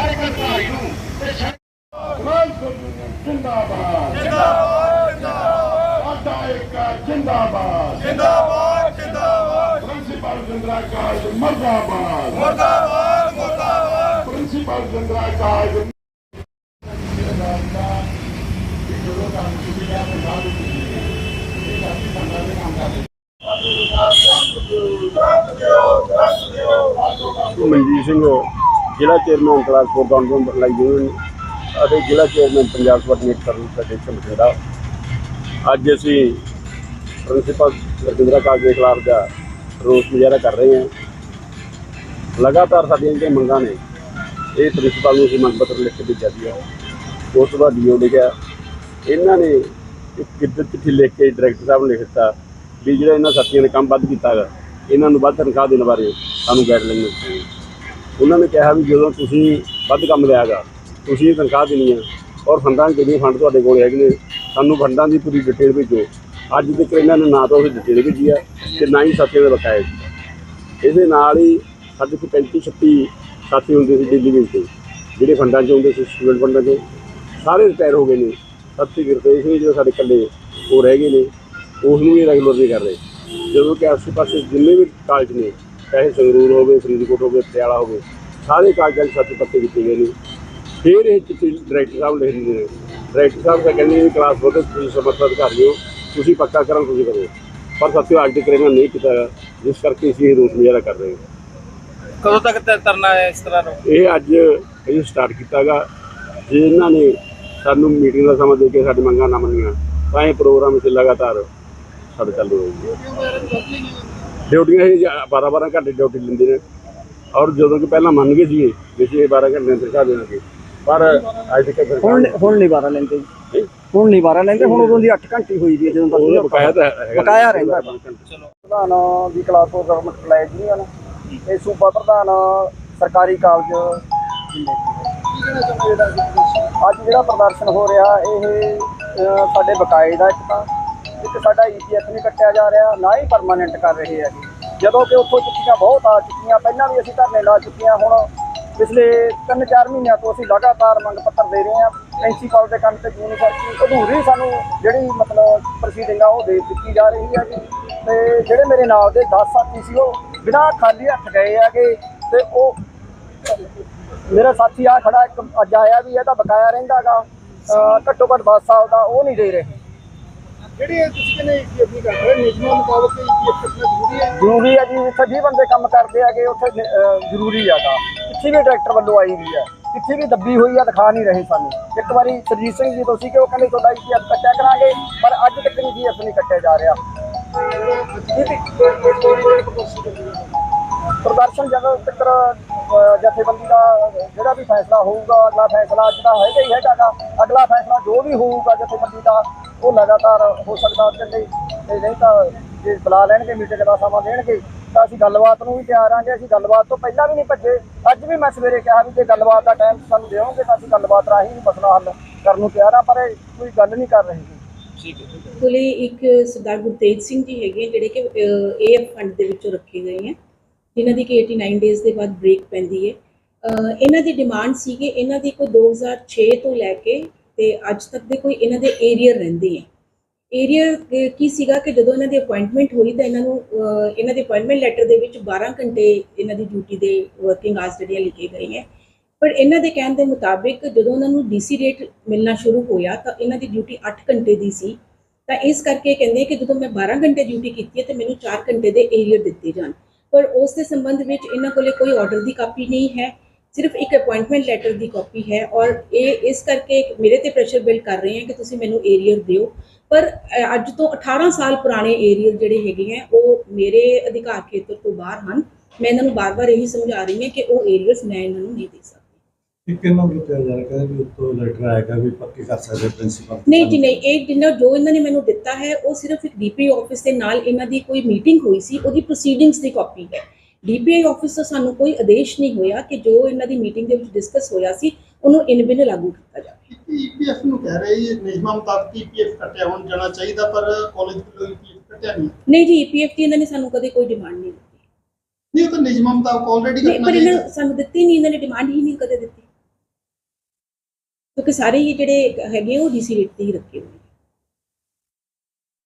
ਹਰ ਇੱਕ ਅਧਿਕਾਰੀ ਨੂੰ ਤੇ ਸ਼ਹਿ- ਜਿੰਦਾਬਾਦ ਜਿੰਦਾਬਾਦ ਜਿੰਦਾਬਾਦ ਸਾਡਾ ਇੱਕ ਜਿੰਦਾਬਾਦ ਜਿੰਦਾਬਾਦ ਜਿੰਦਾਬਾਦ ਪ੍ਰਿੰਸੀਪਲ ਜਿੰਦਰਾ ਕਾਲਜ ਮਰਦਾਬਾਦ ਮੁਰਦਾਬਾਦ ਮੁਰਦਾਬਾਦ ਪ੍ਰਿੰਸੀਪਲ ਜਿੰਦਰਾ ਕਾਲਜ ਮਨਜੀਤ ਸਿੰਘ ਜ਼ਿਲ੍ਹਾ ਚੇਅਰਮੈਨ ਟਰਾਂਸਪੋਰਟ ਕਾਉਂਸਲ ਬਟਲਾਈ ਯੂਨੀਅਨ ਅਤੇ ਜ਼ਿਲ੍ਹਾ ਚੇਅਰਮੈਨ ਪੰਜਾਬ ਸਵਰਨਿਕ ਸਰਵਿਸ ਫੈਡਰੇਸ਼ਨ ਬਠਿੰਡਾ ਅੱਜ ਅਸੀਂ ਪ੍ਰਿੰਸੀਪਲ ਰਜਿੰਦਰਾ ਕਾਲਜ ਦੇ ਖਿਲਾਫ ਦਾ ਰੋਸ ਮੁਜ਼ਾਹਰਾ ਕਰ ਰਹੇ ਹਾਂ। ਲਗਾਤਾਰ ਸਾਡੀਆਂ ਜਿਹੜੀਆਂ ਮੰਗਾਂ ਨੇ, ਇਹ ਪ੍ਰਿੰਸੀਪਲ ਨੂੰ ਅਸੀਂ ਮੰਗ ਪੱਤਰ ਲਿਖ ਕੇ ਭੇਜਿਆ ਸੀ ਉਸ ਤੋਂ ਬਾਅਦ ਡੀਓ ਲਿਖਿਆ। ਇਹਨਾਂ ਨੇ ਇੱਕ ਕਿੱਦਤ ਚਿੱਠੀ ਲਿਖ ਕੇ ਡਾਇਰੈਕਟਰ ਸਾਹਿਬ ਨੂੰ ਲਿਖ ਦਿੱਤਾ ਵੀ ਜਿਹੜਾ ਇਹਨਾਂ ਸਾਥੀਆਂ ਨੇ ਕੰਮ ਵੱਧ ਕੀਤਾ ਹੈਗਾ ਇਹਨਾਂ ਨੂੰ ਵੱਧ ਤਨਖਾਹ ਦੇਣ ਬਾਰੇ ਸਾਨੂੰ ਗਾਈਡਲਾਈਨ ਦਿੱਤੀ ਉਹਨਾਂ ਨੇ ਕਿਹਾ ਵੀ ਜਦੋਂ ਤੁਸੀਂ ਵੱਧ ਕੰਮ ਲਿਆਗਾ ਤੁਸੀਂ ਇਹ ਤਨਖਾਹ ਦੇਣੀ ਆ ਔਰ ਫੰਡਾਂ ਦੇ ਜਿਹੜੇ ਫੰਡ ਤੁਹਾਡੇ ਕੋਲ ਹੈਗੇ ਨੇ, ਸਾਨੂੰ ਫੰਡਾਂ ਦੀ ਪੂਰੀ ਡਿਟੇਲ ਭੇਜੋ। ਅੱਜ ਤੱਕ ਇਹਨਾਂ ਨੇ ਨਾ ਤਾਂ ਉਹ ਡਿਟੇਲ ਭੇਜੀ ਆ ਤੇ ਨਾ ਹੀ ਸਾਥੀਆਂ ਦੇ ਬਕਾਇਆ ਇਹਦੇ ਨਾਲ ਹੀ ਸਾਡੇ ਕੋਲ 35 36 ਸਾਥੀ ਹੁੰਦੇ ਸੀ ਦਿੱਲੀ ਵਿੱਚ ਜਿਹੜੇ ਫੰਡਾਂ 'ਚ ਹੁੰਦੇ ਸੀ ਸਟੂਡੈਂਟ ਫੰਡਾਂ 'ਚ। ਸਾਰੇ ਰਿਟਾਇਰ ਹੋ ਗਏ ਨੇ। ਸੱਤੀ ਗੁਰਤੇਜ ਸਿੰਘ ਜਿਹੜੇ ਸਾਡੇ ਇਕੱਲੇ ਉਹ ਰਹਿ ਗਏ ਨੇ ਉਸ ਨੂੰ ਵੀ ਰੈਗੂਲਰ ਨਹੀਂ ਕਰ ਰਹੇ। ਜਦੋਂ ਕਿ ਆਸੇ ਪਾਸੇ ਜਿੰਨੇ ਵੀ ਕਾਲਜ ਨੇ ਚਾਹੇ ਸੰਗਰੂਰ ਹੋਵੇ ਫਰੀਦਕੋਟ ਹੋਵੇ ਪਟਿਆਲਾ ਹੋਵੇ ਸਾਰੇ ਕਾਲਜਾਂ 'ਚ ਸੱਤ ਪੱਤੇ ਕੀਤੇ ਗਏ ਨੇ। ਫਿਰ ਇਹ ਚਿੱਠੀ ਡਾਇਰੈਕਟਰ ਸਾਹਿਬ ਲਿਖ ਦਿੰਦੇ ਨੇ। ਡਾਇਰੈਕਟਰ ਸਾਹਿਬ ਤਾਂ ਕਹਿੰਦੇ ਨੇ ਕਲਾਸ ਬਹੁਤ ਤੁਸੀਂ ਸਮਰਥ ਅਧਿਕਾਰੀ ਹੋ ਤੁਸੀਂ ਪੱਕਾ ਕਰਨ ਤੁਸੀਂ ਕਰੋ। ਪਰ ਸਾਥੀਓ ਅੱਜ ਤੱਕ ਇਹਨਾਂ ਨਹੀਂ ਕੀਤਾ। ਜਿਸ ਕਰਕੇ ਅਸੀਂ ਇਹ ਰੋਸ ਮੁਜ਼ਾਹਰਾ ਕਰ ਰਹੇ ਹਾਂ। ਕਦੋਂ ਤੱਕ ਤਰਨਾ ਹੈ ਇਸ ਤਰ੍ਹਾਂ ਨੂੰ? ਇਹ ਅੱਜ ਇਹ ਸਟਾਰਟ ਕੀਤਾਗਾ। ਜੇ ਇਹਨਾਂ ਨੇ ਸਾਨੂੰ ਮੀਟਿੰਗ ਦਾ ਸਮਾਂ ਦੇ ਕੇ ਸਾਡੀ ਮੰਗਾਂ ਨਾ ਮੰਨੀਆਂ ਤਾਂ ਇਹ ਪ੍ਰੋਗਰਾਮ ਇੱਥੇ ਲਗਾਤਾਰ ਸਾਡੇ ਚੱਲੂ ਰਹੂਗਾ ਡਿਊਟੀਆਂ ਇਹ 12 12 ਘੰਟੇ ਡਿਊਟੀ ਲੈਂਦੇ ਨੇ। ਔਰ ਜਦੋਂ ਕਿ ਪਹਿਲਾਂ ਮੰਨ ਗਏ ਸੀਗੇ ਵੀ ਅਸੀਂ ਇਹ 12 ਘੰਟੇ ਤਨਖਾਹ ਦੇਣਗੇ। ਪਰ ਅੱਜ ਤੱਕ ਹੁਣ ਹੁਣ ਨਹੀਂ ਬਾਰਾ ਲੈਂਦੇ। ਜੀ। ਹੁਣ ਨਹੀਂ ਬਾਰਾ ਲੈਂਦੇ ਹੁਣ ਉਦੋਂ ਦੀ 8 ਘੰਟੇ ਹੋਈ ਦੀ ਜਦੋਂ ਤੱਕ ਬਕਾਇਆ ਤਾਂ ਹੈਗਾ। ਬਕਾਇਆ ਰਹਿੰਦਾ। ਚਲੋ। ਪ੍ਰਧਾਨ ਦੀ ਕਲਾਸ ਤੋਂ ਗਵਰਨਮੈਂਟ ਕਲਾਸ ਯੂਨੀਅਨ ਇਹ ਸੂਬਾ ਪ੍ਰਧਾਨ ਸਰਕਾਰੀ ਕਾਲਜ ਅੱਜ ਜਿਹੜਾ ਪ੍ਰਦਰਸ਼ਨ ਹੋ ਰਿਹਾ ਇਹ ਸਾਡੇ ਬਕਾਏ ਦਾ ਇੱਕ ਤਾਂ ਇੱਕ ਸਾਡਾ ਈਪੀਐਫ ਨਹੀਂ ਕੱਟਿਆ ਜਾ ਰਿਹਾ, ਨਾ ਹੀ ਪਰਮਾਨੈਂਟ ਕਰ ਰਹੇ ਹੈਗੇ ਜਦੋਂ ਕਿ ਉੱਥੋਂ ਚਿੱਠੀਆਂ ਬਹੁਤ ਆ ਚੁੱਕੀਆਂ, ਪਹਿਲਾਂ ਵੀ ਅਸੀਂ ਧਰਨੇ ਲਾ ਚੁੱਕੀਆਂ, ਹੁਣ ਪਿਛਲੇ 3-4 ਮਹੀਨਿਆਂ ਤੋਂ ਅਸੀਂ ਲਗਾਤਾਰ ਮੰਗ ਪੱਤਰ ਦੇ ਰਹੇ ਹਾਂ, ਪ੍ਰਿੰਸੀਪਲ ਦੇ ਕੰਮ ਤੇ ਯੂਨੀਵਰਸਿਟੀ ਅਧੂਰੀ ਸਾਨੂੰ ਜਿਹੜੀ ਮਤਲਬ ਪ੍ਰੋਸੀਡਿੰਗ ਆ ਉਹ ਦੇ ਦਿੱਤੀ ਜਾ ਰਹੀ ਹੈ ਜੀ। ਤੇ ਜਿਹੜੇ ਮੇਰੇ ਨਾਲ ਦੇ 10 ਸਾਥੀ ਸੀ, ਉਹ ਬਿਨਾਂ ਖਾਲੀ ਹੱਥ ਗਏ ਹੈਗੇ ਤੇ ਉਹ ਮੇਰਾ ਸਾਥੀ ਆ ਖੜਾ, ਇੱਕ ਅੱਜ ਆਇਆ ਵੀ, ਇਹ ਤਾਂ ਬਕਾਇਆ ਰਹਿੰਦਾਗਾ ਘੱਟੋ ਘੱਟ 10 ਸਾਲ ਦਾ ਉਹ ਨਹੀਂ ਦੇ ਰਹੇ। ਜਿਹੜੀ ਤੁਸੀਂ ਕਹਿੰਦੇ ਈਪੀਐਫ ਨਹੀਂ ਕਰਦੇ ਨਿਯਮਾਂ ਮੁਤਾਬਕ ਈਪੀਐਫ ਕੱਟਣਾ ਜ਼ਰੂਰੀ ਹੈ? ਜ਼ਰੂਰੀ ਹੈ ਜੀ ਜਿੱਥੇ 20 ਬੰਦੇ ਕੰਮ ਕਰਦੇ ਹੈਗੇ ਉੱਥੇ ਅਹ, ਜ਼ਰੂਰੀ ਹੈਗਾ ਕਿੱਥੇ ਵੀ ਡਾਇਰੈਕਟਰ ਵੱਲੋਂ ਆਈ ਵੀ ਹੈ ਕਿੱਥੇ ਵੀ ਦੱਬੀ ਹੋਈ ਆ ਦਿਖਾ ਨਹੀਂ ਰਹੇ ਸਾਨੂੰ। ਇੱਕ ਵਾਰੀ ਸਰਜੀਤ ਸਿੰਘ ਜੀ ਤੋਂ ਸੀ ਕਿ ਉਹ ਕਹਿੰਦੇ ਤੁਹਾਡਾ ਈਪੀਐਫ ਕੱਟਿਆ ਕਰਾਂਗੇ? ਪਰ ਅੱਜ ਤੱਕ ਨਹੀਂ ਈਪੀਐਫ ਨਹੀਂ ਕੱਟਿਆ ਜਾ ਰਿਹਾ। ਪ੍ਰਦਰਸ਼ਨ ਜਦੋਂ ਤੱਕ ਅਹ, ਜਥੇਬੰਦੀ ਦਾ ਜਿਹੜਾ ਵੀ ਫੈਸਲਾ ਹੋਊਗਾ ਅਗਲਾ ਫੈਸਲਾ ਜਿਹੜਾ ਹੈਗਾ ਹੀ ਹੈਗਾ ਗਾ। ਅਗਲਾ ਫੈਸਲਾ ਜੋ ਵੀ ਹੋਊਗਾ ਜਥੇਬੰਦੀ ਦਾ ਉਹ ਲਗਾਤਾਰ ਹੋ ਸਕਦਾ ਉਹਦੇ ਲਈ। ਤੇ ਨਹੀਂ ਤਾਂ ਜੇ ਬੁਲਾ ਲੈਣਗੇ ਮੀਟਿੰਗ ਦਾ ਸਮਾਂ ਦੇਣਗੇ ਤਾਂ ਅਸੀਂ ਗੱਲਬਾਤ ਨੂੰ ਵੀ ਤਿਆਰ ਆਂਗੇ। ਅਸੀਂ ਗੱਲਬਾਤ ਤੋਂ ਪਹਿਲਾਂ ਵੀ ਨਹੀਂ ਭੱਜੇ। ਅੱਜ ਵੀ ਮੈਂ ਸਵੇਰੇ ਕਿਹਾ ਵੀ ਜੇ ਗੱਲਬਾਤ ਦਾ ਟਾਈਮ ਸਾਨੂੰ ਦਿਓਗੇ ਤਾਂ ਅਸੀਂ ਗੱਲਬਾਤ ਰਾਹੀਂ ਵੀ ਮਸਲਾ ਹੱਲ ਕਰਨ ਨੂੰ ਤਿਆਰ ਆ ਪਰ ਇਹ ਕੋਈ ਗੱਲ ਨਹੀਂ ਕਰ ਰਹੇ। ਹੈ ਕੋਲੇ ਇੱਕ ਸਰਦਾਰ ਗੁਰਤੇਜ ਸਿੰਘ ਜੀ ਹੈਗੇ ਆ ਜਿਹੜੇ ਕਿ ਏਐਫ ਫੰਡ ਦੇ ਵਿੱਚੋਂ ਰੱਖੇ ਗਏ ਹੈ ਜਿਨ੍ਹਾਂ ਦੀ ਕਿ 89 ਡੇਜ਼ ਦੇ ਬਾਅਦ ਬ੍ਰੇਕ ਪੈਂਦੀ ਹੈ। ਇਹਨਾਂ ਦੀ ਡਿਮਾਂਡ ਸੀ ਕਿ ਇਹਨਾਂ ਦੀ ਕੋਈ 2006 ਤੋਂ ਲੈ ਕੇ ਤੇ ਅੱਜ ਤੱਕ ਦੇ ਕੋਈ ਇਹਨਾਂ ਦੇ ਏਰੀਅਰ ਰਹਿੰਦੇ ਹੈ ਏਰੀਅਰ ਕੀ ਸੀਗਾ ਕਿ ਜਦੋਂ ਇਹਨਾਂ ਦੀ ਅਪਾਇੰਟਮੈਂਟ ਹੋਈ ਤਾਂ ਇਹਨਾਂ ਨੂੰ ਇਹਨਾਂ ਦੇ ਅਪਾਇੰਟਮੈਂਟ ਲੈਟਰ ਦੇ ਵਿੱਚ 12 ਘੰਟੇ ਇਹਨਾਂ ਦੀ ਡਿਊਟੀ ਦੇ ਵਰਕਿੰਗ ਆਵਰਸ ਜਿਹੜੀਆਂ ਲਿਖੇ ਗਏ ਹੈ ਪਰ ਇਹਨਾਂ ਦੇ ਕਹਿਣ ਦੇ ਮੁਤਾਬਿਕ ਜਦੋਂ ਉਹਨਾਂ ਨੂੰ ਡੀਸੀ ਰੇਟ ਮਿਲਣਾ ਸ਼ੁਰੂ ਹੋਇਆ ਤਾਂ ਇਹਨਾਂ ਦੀ ਡਿਊਟੀ 8 ਘੰਟੇ ਦੀ ਸੀ। ਤਾਂ ਇਸ ਕਰਕੇ ਕਹਿੰਦੇ ਕਿ ਜਦੋਂ ਮੈਂ 12 ਘੰਟੇ ਡਿਊਟੀ ਕੀਤੀ ਹੈ ਤੇ ਮੈਨੂੰ 4 ਘੰਟੇ ਦੇ ਏਰੀਅਰ ਦਿੱਤੇ ਜਾਣ। ਪਰ ਉਸ ਦੇ ਸੰਬੰਧ ਵਿੱਚ ਇਹਨਾਂ ਕੋਲੇ ਕੋਈ ਆਰਡਰ ਦੀ ਕਾਪੀ ਨਹੀਂ ਹੈ। ਸਿਰਫ ਇੱਕ ਅਪਾਇੰਟਮੈਂਟ ਲੈਟਰ ਦੀ ਕਾਪੀ ਹੈ ਔਰ ਇਹ ਇਸ ਕਰਕੇ ਮੇਰੇ ਤੇ ਪ੍ਰੈਸ਼ਰ ਬਿਲਡ ਕਰ ਰਹੇ ਹੈ ਕਿ ਤੁਸੀਂ ਮੈਨੂੰ ਏਰੀਅਰ ਦਿਓ ਪਰ ਅੱਜ ਤੋਂ 18 ਸਾਲ ਪੁਰਾਣੇ ਏਰੀਅਰ ਜਿਹੜੇ ਹੈਗੇ ਹੈ ਉਹ ਮੇਰੇ ਅਧਿਕਾਰ ਖੇਤਰ ਤੋਂ ਬਾਹਰ ਹਨ ਮੈਂ ਇਹਨਾਂ ਨੂੰ ਬਾਰ-ਬਾਰ ਇਹੀ ਸਮਝਾ ਰਹੀ ਹਾਂ ਕਿ ਉਹ ਏਰੀਅਰਸ ਮੈਂ ਇਹਨਾਂ ਨੂੰ ਨਹੀਂ ਦੇ ਸਕਦੀ ਕਿ ਕਿੰਨਾ ਦਿੱਤਾ ਜਾ ਰਿਹਾ ਵੀ ਉੱਤੋਂ ਲੈਟਰ ਆਏਗਾ ਵੀ ਪੱਕੇ ਕਰ ਸਕਦੇ ਪ੍ਰਿੰਸੀਪਲ ਨਹੀਂ ਜੀ ਨਹੀਂ ਇਹ ਜਿੰਨਾ ਜੋ ਇਹਨਾਂ ਨੇ ਮੈਨੂੰ ਦਿੱਤਾ ਹੈ ਉਹ ਸਿਰਫ ਇੱਕ ਡੀਪੀ ਆਫਿਸ ਦੇ ਨਾਲ ਇਹਨਾਂ ਦੀ ਕੋਈ ਮੀਟਿੰਗ ਹੋਈ ਸੀ ਉਹਦੀ ਪ੍ਰੋਸੀਡਿੰਗਸ ਦੀ ਕਾਪੀ ਹੈ ਡੀਪੀਆਈ ਆਫਿਸ ਤੋਂ ਸਾਨੂੰ ਕੋਈ ਆਦੇਸ਼ ਨਹੀਂ ਹੋਇਆ ਕਿ ਜੋ ਇਹਨਾਂ ਦੀ ਮੀਟਿੰਗ ਦੇ ਵਿੱਚ ਡਿਸਕਸ ਹੋਇਆ ਸੀ ਉਹਨੂੰ ਇਨ ਬਿਨ ਲਾਗੂ ਕੀਤਾ ਜਾਵੇ। ਈਪੀਐਫ ਨੂੰ ਕਹਿ ਰਹੇ ਇਹ ਨਿਯਮਾਂ ਮੁਤਾਬਕ ਈਪੀਐਫ ਕੱਟਿਆ ਹੋਣ ਜਾਣਾ ਚਾਹੀਦਾ ਪਰ ਕਾਲਜ ਵੱਲੋਂ ਈਪੀਐਫ ਕੱਟਿਆ ਨਹੀਂ? ਨਹੀਂ ਜੀ ਈਪੀਐਫ ਦੀ ਇਹਨਾਂ ਨੇ ਸਾਨੂੰ ਕਦੇ ਕੋਈ ਡਿਮਾਂਡ ਨਹੀਂ ਦਿੱਤੀ। ਨਹੀਂ ਉਹ ਤਾਂ ਨਿਯਮਾਂ ਮੁਤਾਬਕ ਆਲਰੇਡੀ ਕੱਟਣਾ ਪਰ ਇਹਨਾਂ ਸਾਨੂੰ ਦਿੱਤੀ ਨਹੀਂ ਇਹਨਾਂ ਨੇ ਡਿਮਾਂਡ ਹੀ ਨਹੀਂ ਕਦੇ ਦਿੱਤੀ। ਕਿਉਂਕਿ ਸਾਰੇ ਹੀ ਜਿਹੜੇ ਹੈਗੇ ਉਹ ਡੀਸੀ ਰੇਟ ਤੇ ਹੀ ਰੱਖੇ ਹੋਏ